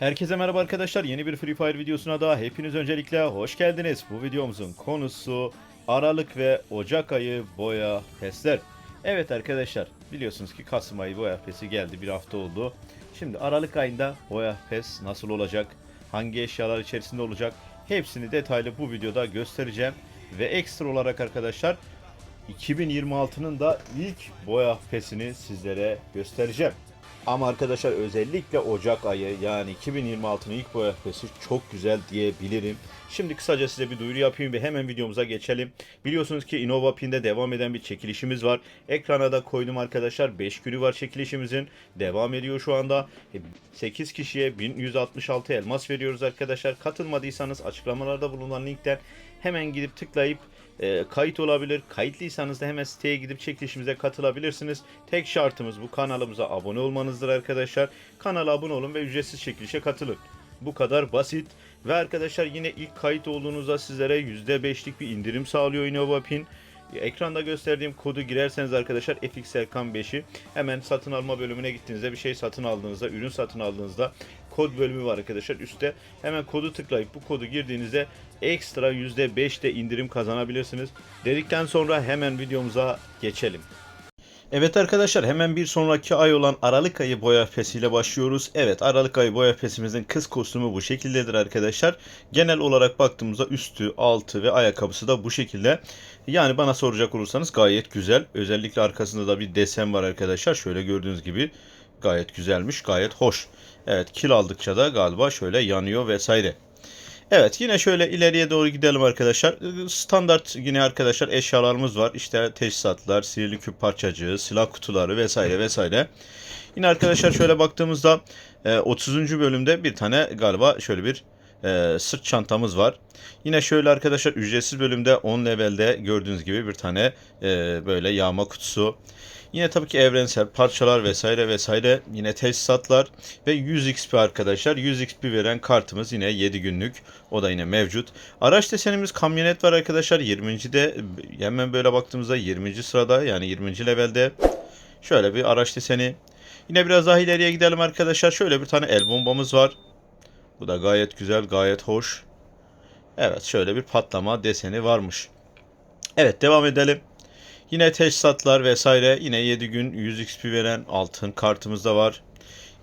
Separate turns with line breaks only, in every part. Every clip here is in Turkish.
Herkese merhaba arkadaşlar. Yeni bir Free Fire videosuna daha hepiniz öncelikle hoş geldiniz. Bu videomuzun konusu Aralık ve Ocak ayı boya pesler. Evet arkadaşlar biliyorsunuz ki Kasım ayı boya pesi geldi bir hafta oldu. Şimdi Aralık ayında boya pes nasıl olacak? Hangi eşyalar içerisinde olacak? Hepsini detaylı bu videoda göstereceğim. Ve ekstra olarak arkadaşlar 2026'nın da ilk boya pesini sizlere göstereceğim. Ama arkadaşlar özellikle Ocak ayı yani 2026'nın ilk boya pesi çok güzel diyebilirim. Şimdi kısaca size bir duyuru yapayım ve hemen videomuza geçelim. Biliyorsunuz ki Innova Pin'de devam eden bir çekilişimiz var. Ekrana da koydum arkadaşlar. 5 günü var çekilişimizin. Devam ediyor şu anda. 8 kişiye 1166 elmas veriyoruz arkadaşlar. Katılmadıysanız açıklamalarda bulunan linkten hemen gidip tıklayıp e, kayıt olabilir. Kayıtlıysanız da hemen siteye gidip çekilişimize katılabilirsiniz. Tek şartımız bu kanalımıza abone olmanızdır arkadaşlar. Kanala abone olun ve ücretsiz çekilişe katılın. Bu kadar basit. Ve arkadaşlar yine ilk kayıt olduğunuzda sizlere %5'lik bir indirim sağlıyor InnovaPin. Ekranda gösterdiğim kodu girerseniz arkadaşlar FXLKAM 5'i hemen satın alma bölümüne gittiğinizde bir şey satın aldığınızda, ürün satın aldığınızda kod bölümü var arkadaşlar üstte. Hemen kodu tıklayıp bu kodu girdiğinizde ekstra %5 de indirim kazanabilirsiniz. Dedikten sonra hemen videomuza geçelim. Evet arkadaşlar hemen bir sonraki ay olan Aralık ayı boya pesiyle başlıyoruz. Evet Aralık ayı boya pesimizin kız kostümü bu şekildedir arkadaşlar. Genel olarak baktığımızda üstü, altı ve ayakkabısı da bu şekilde. Yani bana soracak olursanız gayet güzel. Özellikle arkasında da bir desen var arkadaşlar. Şöyle gördüğünüz gibi gayet güzelmiş, gayet hoş. Evet kil aldıkça da galiba şöyle yanıyor vesaire. Evet yine şöyle ileriye doğru gidelim arkadaşlar. Standart yine arkadaşlar eşyalarımız var. İşte teçhizatlar, sihirli küp parçacığı, silah kutuları vesaire vesaire. Yine arkadaşlar şöyle baktığımızda e, 30. bölümde bir tane galiba şöyle bir e, sırt çantamız var. Yine şöyle arkadaşlar ücretsiz bölümde 10 levelde gördüğünüz gibi bir tane e, böyle yağma kutusu. Yine tabii ki evrensel parçalar vesaire vesaire yine tesisatlar ve 100 XP arkadaşlar. 100 XP veren kartımız yine 7 günlük. O da yine mevcut. Araç desenimiz kamyonet var arkadaşlar. 20. de hemen böyle baktığımızda 20. sırada yani 20. levelde. Şöyle bir araç deseni. Yine biraz daha ileriye gidelim arkadaşlar. Şöyle bir tane el bombamız var. Bu da gayet güzel, gayet hoş. Evet şöyle bir patlama deseni varmış. Evet devam edelim. Yine teçhizatlar vesaire. Yine 7 gün 100 XP veren altın kartımız da var.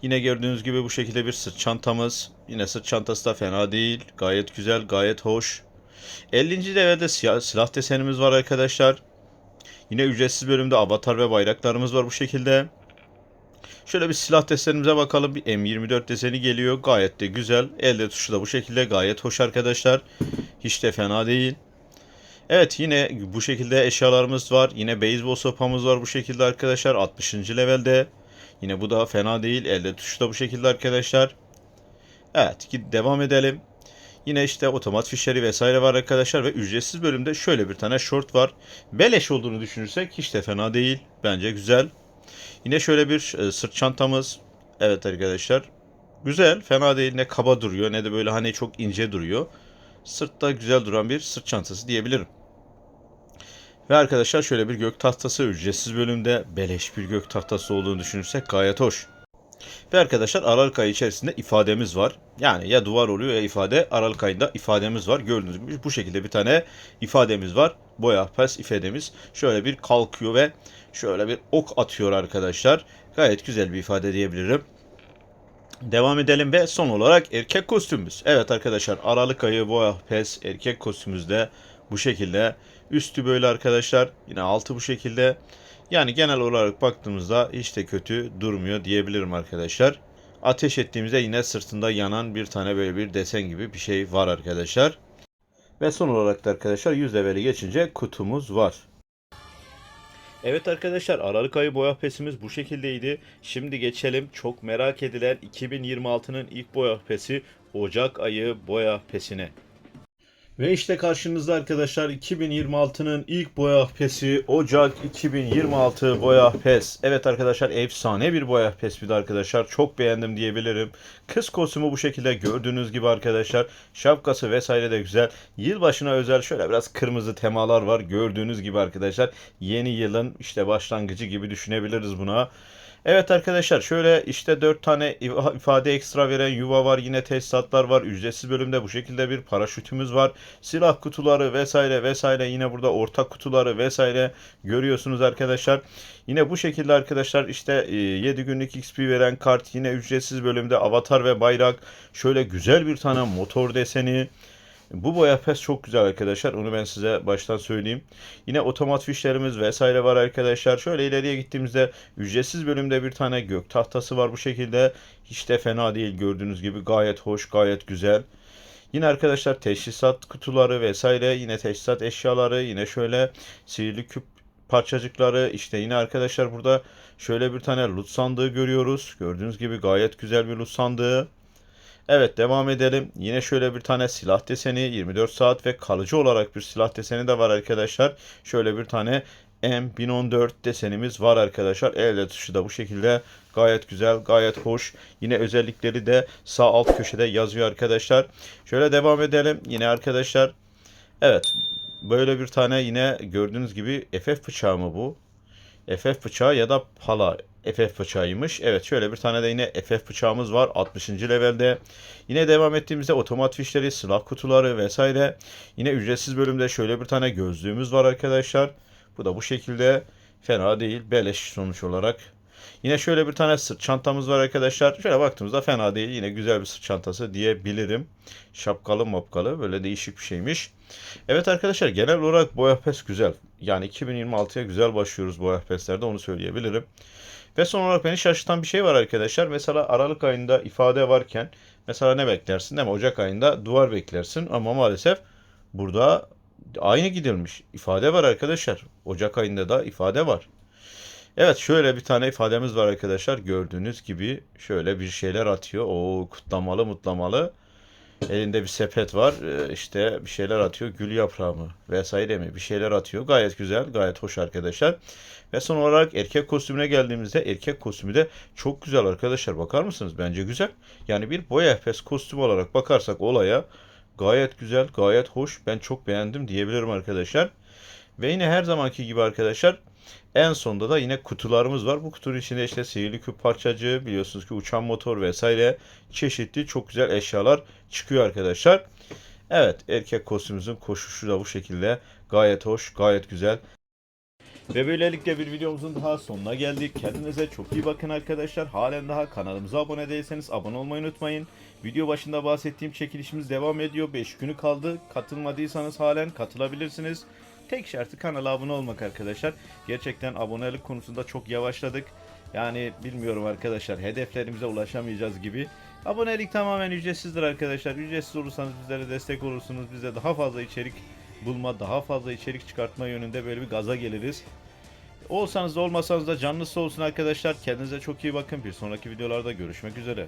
Yine gördüğünüz gibi bu şekilde bir sırt çantamız. Yine sırt çantası da fena değil. Gayet güzel, gayet hoş. 50. devrede silah desenimiz var arkadaşlar. Yine ücretsiz bölümde avatar ve bayraklarımız var bu şekilde. Şöyle bir silah desenimize bakalım. Bir M24 deseni geliyor. Gayet de güzel. Elde tuşu da bu şekilde gayet hoş arkadaşlar. Hiç de fena değil. Evet yine bu şekilde eşyalarımız var. Yine beyzbol sopamız var bu şekilde arkadaşlar. 60. levelde. Yine bu da fena değil. Elde tuşu da bu şekilde arkadaşlar. Evet devam edelim. Yine işte otomat fişleri vesaire var arkadaşlar ve ücretsiz bölümde şöyle bir tane short var. Beleş olduğunu düşünürsek hiç de fena değil. Bence güzel. Yine şöyle bir e, sırt çantamız. Evet arkadaşlar. Güzel, fena değil. Ne kaba duruyor ne de böyle hani çok ince duruyor. Sırtta güzel duran bir sırt çantası diyebilirim. Ve arkadaşlar şöyle bir gök tahtası ücretsiz bölümde beleş bir gök tahtası olduğunu düşünürsek gayet hoş. Ve arkadaşlar Aralık ayı içerisinde ifademiz var. Yani ya duvar oluyor ya ifade. Aralık ayında ifademiz var. Gördüğünüz gibi bu şekilde bir tane ifademiz var. Boya pes ifademiz. Şöyle bir kalkıyor ve şöyle bir ok atıyor arkadaşlar. Gayet güzel bir ifade diyebilirim. Devam edelim ve son olarak erkek kostümümüz. Evet arkadaşlar Aralık ayı boya pes erkek kostümümüzde bu şekilde. Üstü böyle arkadaşlar. Yine altı bu şekilde. Yani genel olarak baktığımızda hiç de kötü durmuyor diyebilirim arkadaşlar. Ateş ettiğimizde yine sırtında yanan bir tane böyle bir desen gibi bir şey var arkadaşlar. Ve son olarak da arkadaşlar 100 leveli geçince kutumuz var. Evet arkadaşlar Aralık ayı boya pesimiz bu şekildeydi. Şimdi geçelim çok merak edilen 2026'nın ilk boya pesi Ocak ayı boya pesine. Ve işte karşınızda arkadaşlar 2026'nın ilk boya pesi Ocak 2026 boya pes. Evet arkadaşlar efsane bir boya pes bir de arkadaşlar. Çok beğendim diyebilirim. Kız kostümü bu şekilde gördüğünüz gibi arkadaşlar. Şapkası vesaire de güzel. Yılbaşına özel şöyle biraz kırmızı temalar var. Gördüğünüz gibi arkadaşlar. Yeni yılın işte başlangıcı gibi düşünebiliriz buna. Evet arkadaşlar şöyle işte 4 tane ifa- ifade ekstra veren yuva var. Yine tesisatlar var. Ücretsiz bölümde bu şekilde bir paraşütümüz var. Silah kutuları vesaire vesaire yine burada ortak kutuları vesaire görüyorsunuz arkadaşlar. Yine bu şekilde arkadaşlar işte e, 7 günlük XP veren kart yine ücretsiz bölümde avatar ve bayrak. Şöyle güzel bir tane motor deseni. Bu boya pes çok güzel arkadaşlar. Onu ben size baştan söyleyeyim. Yine otomat fişlerimiz vesaire var arkadaşlar. Şöyle ileriye gittiğimizde ücretsiz bölümde bir tane gök tahtası var bu şekilde. Hiç de fena değil gördüğünüz gibi. Gayet hoş, gayet güzel. Yine arkadaşlar teşhisat kutuları vesaire. Yine teşhisat eşyaları. Yine şöyle sihirli küp parçacıkları. işte yine arkadaşlar burada şöyle bir tane loot sandığı görüyoruz. Gördüğünüz gibi gayet güzel bir loot sandığı. Evet devam edelim. Yine şöyle bir tane silah deseni 24 saat ve kalıcı olarak bir silah deseni de var arkadaşlar. Şöyle bir tane M1014 desenimiz var arkadaşlar. Elle tuşu da bu şekilde gayet güzel, gayet hoş. Yine özellikleri de sağ alt köşede yazıyor arkadaşlar. Şöyle devam edelim. Yine arkadaşlar evet böyle bir tane yine gördüğünüz gibi FF bıçağı mı bu? FF bıçağı ya da pala FF bıçağıymış. Evet şöyle bir tane de yine FF bıçağımız var 60. levelde. Yine devam ettiğimizde otomat fişleri, silah kutuları vesaire. Yine ücretsiz bölümde şöyle bir tane gözlüğümüz var arkadaşlar. Bu da bu şekilde fena değil. Beleş sonuç olarak. Yine şöyle bir tane sırt çantamız var arkadaşlar. Şöyle baktığımızda fena değil. Yine güzel bir sırt çantası diyebilirim. Şapkalı mopkalı böyle değişik bir şeymiş. Evet arkadaşlar genel olarak boya pes güzel. Yani 2026'ya güzel başlıyoruz boya peslerde onu söyleyebilirim. Ve son olarak beni şaşırtan bir şey var arkadaşlar. Mesela Aralık ayında ifade varken mesela ne beklersin değil mi? Ocak ayında duvar beklersin ama maalesef burada aynı gidilmiş. İfade var arkadaşlar. Ocak ayında da ifade var. Evet şöyle bir tane ifademiz var arkadaşlar. Gördüğünüz gibi şöyle bir şeyler atıyor. O kutlamalı mutlamalı. Elinde bir sepet var. Ee, işte bir şeyler atıyor. Gül yaprağı mı vesaire mi bir şeyler atıyor. Gayet güzel, gayet hoş arkadaşlar. Ve son olarak erkek kostümüne geldiğimizde erkek kostümü de çok güzel arkadaşlar. Bakar mısınız? Bence güzel. Yani bir boy efes kostüm olarak bakarsak olaya gayet güzel, gayet hoş. Ben çok beğendim diyebilirim arkadaşlar. Ve yine her zamanki gibi arkadaşlar en sonda da yine kutularımız var. Bu kutunun içinde işte sihirli küp parçacığı, biliyorsunuz ki uçan motor vesaire çeşitli çok güzel eşyalar çıkıyor arkadaşlar. Evet erkek kostümümüzün koşuşu da bu şekilde gayet hoş, gayet güzel. Ve böylelikle bir videomuzun daha sonuna geldik. Kendinize çok iyi bakın arkadaşlar. Halen daha kanalımıza abone değilseniz abone olmayı unutmayın. Video başında bahsettiğim çekilişimiz devam ediyor. 5 günü kaldı. Katılmadıysanız halen katılabilirsiniz. Tek şartı kanala abone olmak arkadaşlar. Gerçekten abonelik konusunda çok yavaşladık. Yani bilmiyorum arkadaşlar hedeflerimize ulaşamayacağız gibi. Abonelik tamamen ücretsizdir arkadaşlar. Ücretsiz olursanız bizlere destek olursunuz. Bize daha fazla içerik bulma, daha fazla içerik çıkartma yönünde böyle bir gaza geliriz. Olsanız da olmasanız da canınız sağ olsun arkadaşlar. Kendinize çok iyi bakın. Bir sonraki videolarda görüşmek üzere.